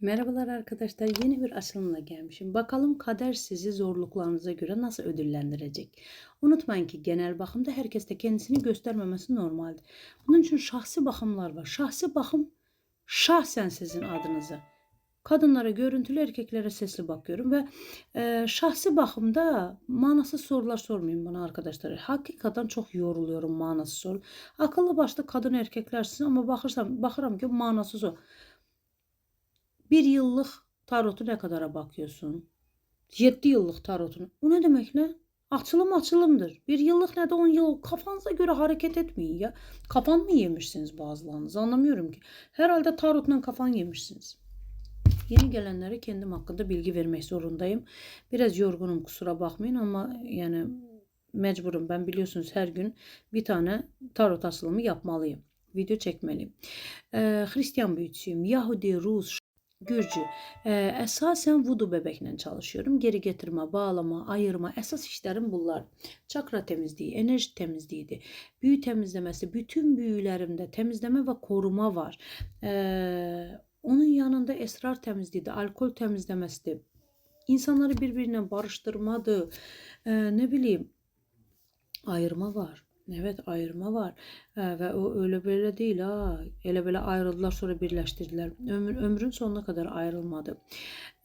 Merhabalar arkadaşlar. Yeni bir açılımla gelmişim. Bakalım kader sizi zorluklarınıza göre nasıl ödüllendirecek? Unutmayın ki genel bakımda herkes de kendisini göstermemesi normaldir. Bunun için şahsi bakımlar var. Şahsi bakım şahsen sizin adınıza. Kadınlara görüntülü, erkeklere sesli bakıyorum ve e, şahsi bakımda manasız sorular sormayın bana arkadaşlar. Hakikaten çok yoruluyorum manasız soru. Akıllı başlı kadın erkeklersiniz ama bakırsam bakıram ki manasız o. Bir yıllık tarotu ne kadara bakıyorsun? 7 yıllık tarotunu. O ne demek ne? Açılım açılımdır. Bir yıllık ne de 10 yıl kafanıza göre hareket etmeyin ya. Kafan mı yemişsiniz bazılarınız anlamıyorum ki. Herhalde tarotla kafan yemişsiniz. Yeni gelenlere kendim hakkında bilgi vermek zorundayım. Biraz yorgunum kusura bakmayın ama yani mecburum. Ben biliyorsunuz her gün bir tane tarot açılımı yapmalıyım. Video çekmeliyim. Ee, Hristiyan büyütücüyüm. Yahudi, Rus, Gürcü. Ee, vudu bebekle çalışıyorum. Geri getirme, bağlama, ayırma. Esas işlerim bunlar. Çakra temizliği, enerji temizliğiydi. Büyü temizlemesi, bütün büyülerimde temizleme ve koruma var. Ee, onun yanında esrar temizliğiydi, alkol temizlemesi. İnsanları birbirine barıştırmadı. Ee, ne bileyim ayırma var. Evet ayırma var. Ee, ve o öyle böyle değil ha. Ele böyle ayrıldılar sonra birleştirdiler. Ömür, ömrün sonuna kadar ayrılmadı.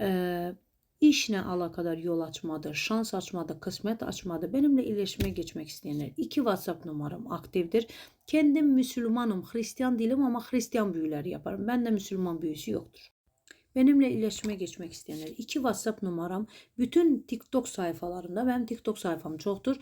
Ee, işle alakadar yol açmadı, şans açmadı, kısmet açmadı. Benimle iletişime geçmek isteyenler iki WhatsApp numaram aktifdir. Kendim Müslümanım, Hristiyan değilim ama Hristiyan büyüleri yaparım. Bende Müslüman büyüsü yoktur. Benimle iletişime geçmek isteyenler iki WhatsApp numaram bütün TikTok sayfalarımda benim TikTok sayfam çoktur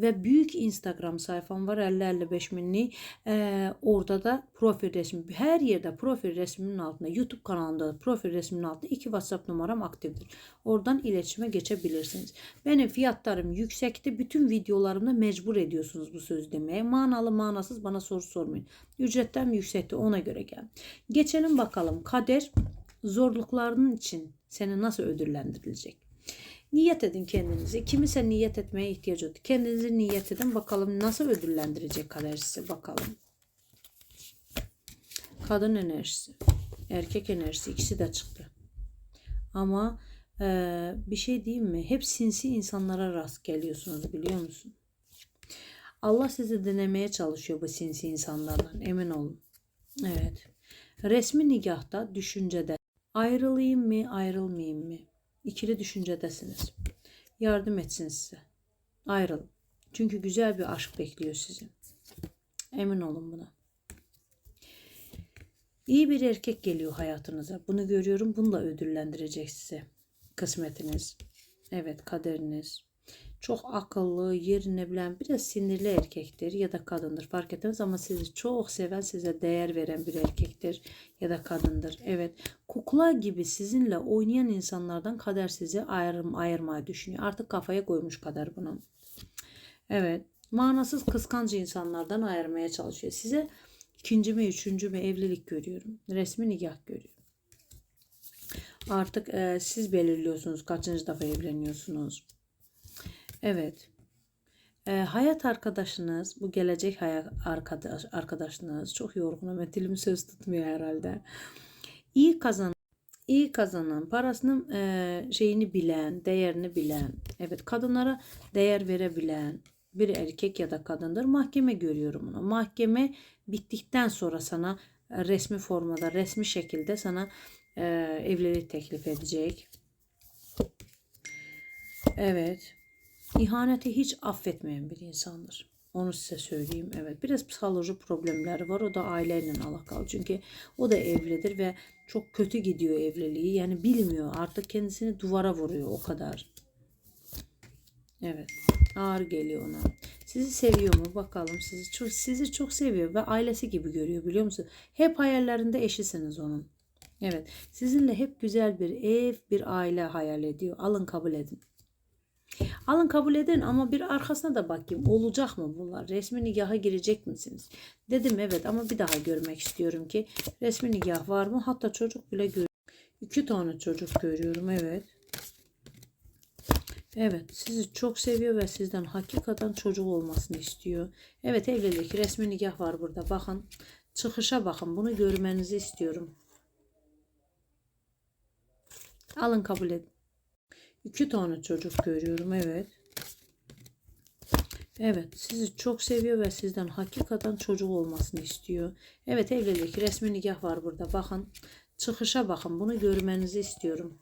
ve büyük Instagram sayfam var 50-55 binli. Ee, orada da profil resmi her yerde profil resmimin altında YouTube kanalında da profil resmimin altında iki WhatsApp numaram aktiftir. Oradan iletişime geçebilirsiniz. Benim fiyatlarım yüksekti. Bütün videolarımda mecbur ediyorsunuz bu söz demeye. Manalı manasız bana soru sormayın. Ücretten yüksekti ona göre gel. Geçelim bakalım kader zorluklarının için seni nasıl ödüllendirilecek? Niyet edin kendinizi. Kimse niyet etmeye ihtiyaç yok. Kendinizi niyet edin. Bakalım nasıl ödüllendirecek kader. Bakalım. Kadın enerjisi. Erkek enerjisi. ikisi de çıktı. Ama e, bir şey diyeyim mi? Hep sinsi insanlara rast geliyorsunuz biliyor musun? Allah sizi denemeye çalışıyor bu sinsi insanlardan. Emin olun. Evet. Resmi nikahta, düşüncede ayrılayım mı, ayrılmayayım mı? İkili düşüncedesiniz. Yardım etsin size. Ayrılın. Çünkü güzel bir aşk bekliyor sizi. Emin olun buna. İyi bir erkek geliyor hayatınıza. Bunu görüyorum. Bunu ödüllendirecek size. Kısmetiniz. Evet kaderiniz. Çok akıllı, yerine bilen, biraz sinirli erkektir ya da kadındır fark etmez ama sizi çok seven, size değer veren bir erkektir ya da kadındır. Evet, kukla gibi sizinle oynayan insanlardan kader sizi ayırım, ayırmayı düşünüyor. Artık kafaya koymuş kader bunu. Evet, manasız kıskancı insanlardan ayırmaya çalışıyor. Size ikinci mi, üçüncü mü evlilik görüyorum. Resmi nikah görüyorum. Artık e, siz belirliyorsunuz kaçıncı defa evleniyorsunuz. Evet. E, hayat arkadaşınız, bu gelecek hayat arkadaş, arkadaşınız çok yorgun ama dilim söz tutmuyor herhalde. İyi kazanan, iyi kazanan, parasının e, şeyini bilen, değerini bilen, evet kadınlara değer verebilen bir erkek ya da kadındır. Mahkeme görüyorum bunu. Mahkeme bittikten sonra sana resmi formada, resmi şekilde sana e, evlilik teklif edecek. Evet. İhaneti hiç affetmeyen bir insandır. Onu size söyleyeyim. Evet biraz psikoloji problemleri var. O da aileyle alakalı. Çünkü o da evlidir ve çok kötü gidiyor evliliği. Yani bilmiyor. Artık kendisini duvara vuruyor o kadar. Evet. Ağır geliyor ona. Sizi seviyor mu? Bakalım. Sizi çok sizi çok seviyor ve ailesi gibi görüyor biliyor musun? Hep hayallerinde eşisiniz onun. Evet. Sizinle hep güzel bir ev, bir aile hayal ediyor. Alın kabul edin. Alın kabul edin ama bir arkasına da bakayım. Olacak mı bunlar? Resmi nikaha girecek misiniz? Dedim evet ama bir daha görmek istiyorum ki resmi nikah var mı? Hatta çocuk bile görüyorum. İki tane çocuk görüyorum evet. Evet sizi çok seviyor ve sizden hakikaten çocuk olmasını istiyor. Evet evlilik resmi nikah var burada bakın. Çıkışa bakın bunu görmenizi istiyorum. Alın kabul edin. İki tane çocuk görüyorum evet. Evet sizi çok seviyor ve sizden hakikaten çocuk olmasını istiyor. Evet evlilik resmi nikah var burada. Bakın çıkışa bakın bunu görmenizi istiyorum.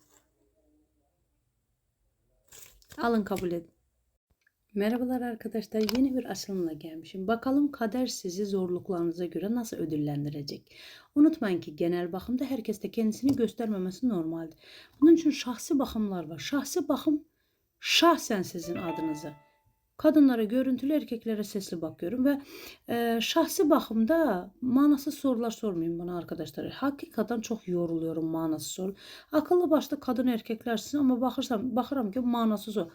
Alın kabul edin. Merhabalar arkadaşlar. Yeni bir açılımla gelmişim. Bakalım kader sizi zorluklarınıza göre nasıl ödüllendirecek. Unutmayın ki genel bakımda herkes de kendisini göstermemesi normaldir. Bunun için şahsi bakımlar var. Şahsi bakım şahsen sizin adınıza. Kadınlara görüntülü, erkeklere sesli bakıyorum ve e, şahsi bakımda manasız sorular sormayın bana arkadaşlar. Hakikaten çok yoruluyorum manasız soru. Akıllı başlı kadın erkeklersin ama bakırsam bakıram ki manasız o.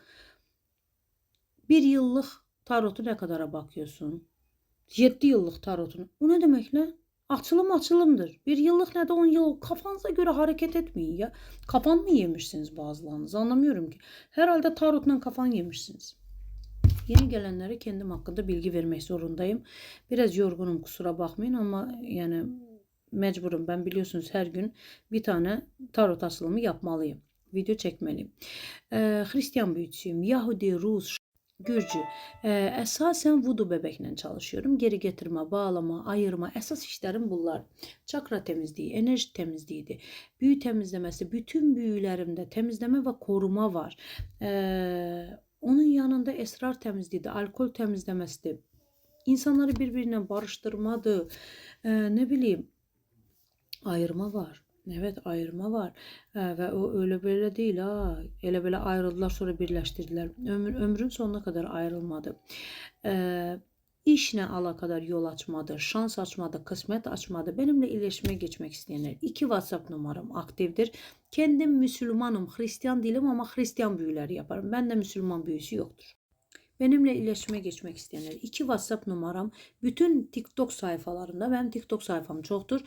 Bir yıllık tarotu ne kadara bakıyorsun? 7 yıllık tarotunu. O ne demek lan? Açılım açılımdır. Bir yıllık ne de 10 yıl. Kafanıza göre hareket etmeyin ya. Kafan mı yemişsiniz bazılarınız? Anlamıyorum ki. Herhalde tarotla kafan yemişsiniz. Yeni gelenlere kendim hakkında bilgi vermek zorundayım. Biraz yorgunum kusura bakmayın ama yani mecburum. Ben biliyorsunuz her gün bir tane tarot açılımı yapmalıyım. Video çekmeliyim. Ee, Hristiyan büyütücüyüm. Yahudi, Rus, Gürcü. Esasen vudu bebekle çalışıyorum. Geri getirme, bağlama, ayırma. Esas işlerim bunlar. Çakra temizliği, enerji temizliğiydi. Büyü temizlemesi, bütün büyülerimde temizleme ve koruma var. Ee, onun yanında esrar temizliğiydi, alkol temizlemesi İnsanları birbirine barıştırmadı. Ee, ne bileyim ayırma var. Evet ayırma var. Ee, ve o öyle böyle değil ha. Ele böyle ayrıldılar sonra birleştirdiler. Ömür, ömrün sonuna kadar ayrılmadı. Ee, işle alakadar yol açmadı, şans açmadı, kısmet açmadı. Benimle iletişime geçmek isteyenler iki WhatsApp numaram aktifdir. Kendim Müslümanım, Hristiyan değilim ama Hristiyan büyüleri yaparım. Bende Müslüman büyüsü yoktur. Benimle iletişime geçmek isteyenler iki WhatsApp numaram bütün TikTok sayfalarımda benim TikTok sayfam çoktur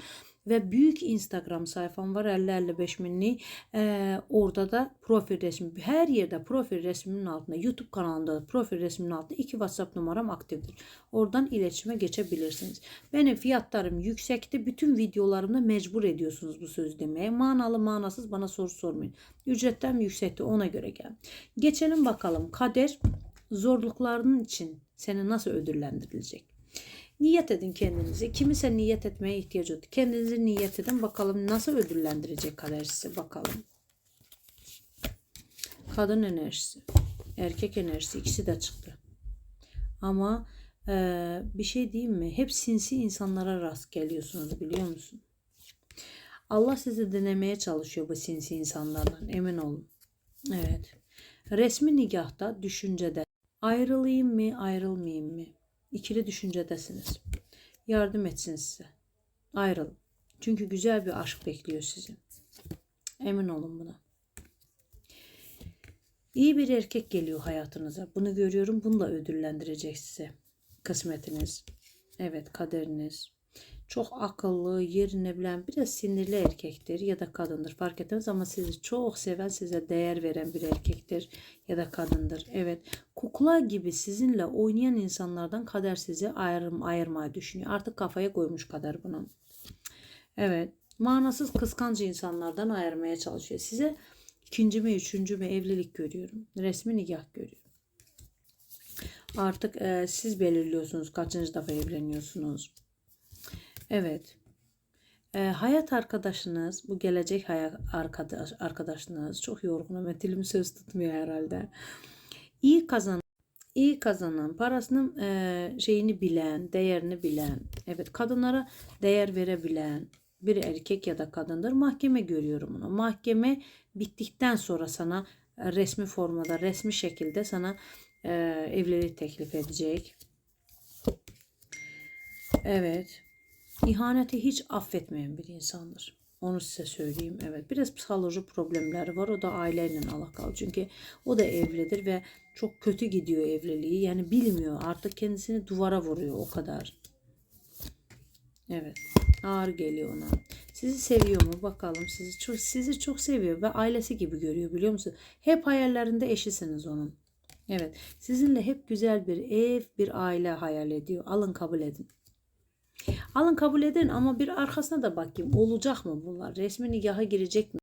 ve büyük Instagram sayfam var 50-55 binli. Ee, orada da profil resmi her yerde profil resmimin altında YouTube kanalında da profil resmimin altında iki WhatsApp numaram aktiftir. Oradan iletişime geçebilirsiniz. Benim fiyatlarım yüksekti. Bütün videolarımda mecbur ediyorsunuz bu söz demeye. Manalı manasız bana soru sormayın. Ücretten yüksekti ona göre gel. Geçelim bakalım kader zorluklarının için seni nasıl ödüllendirilecek? Niyet edin kendinizi. Kimse niyet etmeye ihtiyaç yok. Kendinizi niyet edin. Bakalım nasıl ödüllendirecek kader. Bakalım. Kadın enerjisi. Erkek enerjisi. ikisi de çıktı. Ama e, bir şey diyeyim mi? Hep sinsi insanlara rast geliyorsunuz biliyor musun? Allah sizi denemeye çalışıyor bu sinsi insanlardan. Emin olun. Evet. Resmi nikahta, düşüncede ayrılayım mı, ayrılmayayım mı? İkili düşüncedesiniz. Yardım etsin size. Ayrılın. Çünkü güzel bir aşk bekliyor sizi. Emin olun buna. İyi bir erkek geliyor hayatınıza. Bunu görüyorum. Bunu da ödüllendirecek size. Kısmetiniz. Evet kaderiniz. Çok akıllı, yerine bilen, biraz sinirli erkektir ya da kadındır fark etmez ama sizi çok seven, size değer veren bir erkektir ya da kadındır. Evet, kukla gibi sizinle oynayan insanlardan kader sizi ayrım, ayırmayı düşünüyor. Artık kafaya koymuş kader bunu. Evet, manasız kıskancı insanlardan ayırmaya çalışıyor. Size ikinci mi, üçüncü mü evlilik görüyorum. Resmi nikah görüyorum. Artık e, siz belirliyorsunuz kaçıncı defa evleniyorsunuz. Evet. E, hayat arkadaşınız, bu gelecek hayat arkadaş, arkadaşınız çok yorgunum. ve Dilim söz tutmuyor herhalde. İyi kazan iyi kazanan, parasının e, şeyini bilen, değerini bilen, evet kadınlara değer verebilen bir erkek ya da kadındır. Mahkeme görüyorum onu. Mahkeme bittikten sonra sana resmi formada, resmi şekilde sana e, evlilik teklif edecek. Evet. İhaneti hiç affetmeyen bir insandır. Onu size söyleyeyim. Evet biraz psikoloji problemleri var. O da aileyle alakalı. Çünkü o da evlidir ve çok kötü gidiyor evliliği. Yani bilmiyor. Artık kendisini duvara vuruyor o kadar. Evet. Ağır geliyor ona. Sizi seviyor mu bakalım. Sizi çok sizi çok seviyor ve ailesi gibi görüyor biliyor musun? Hep hayallerinde eşisiniz onun. Evet. Sizinle hep güzel bir ev, bir aile hayal ediyor. Alın kabul edin. Alın kabul edin ama bir arkasına da bakayım. Olacak mı bunlar? Resmi nikaha girecek mi?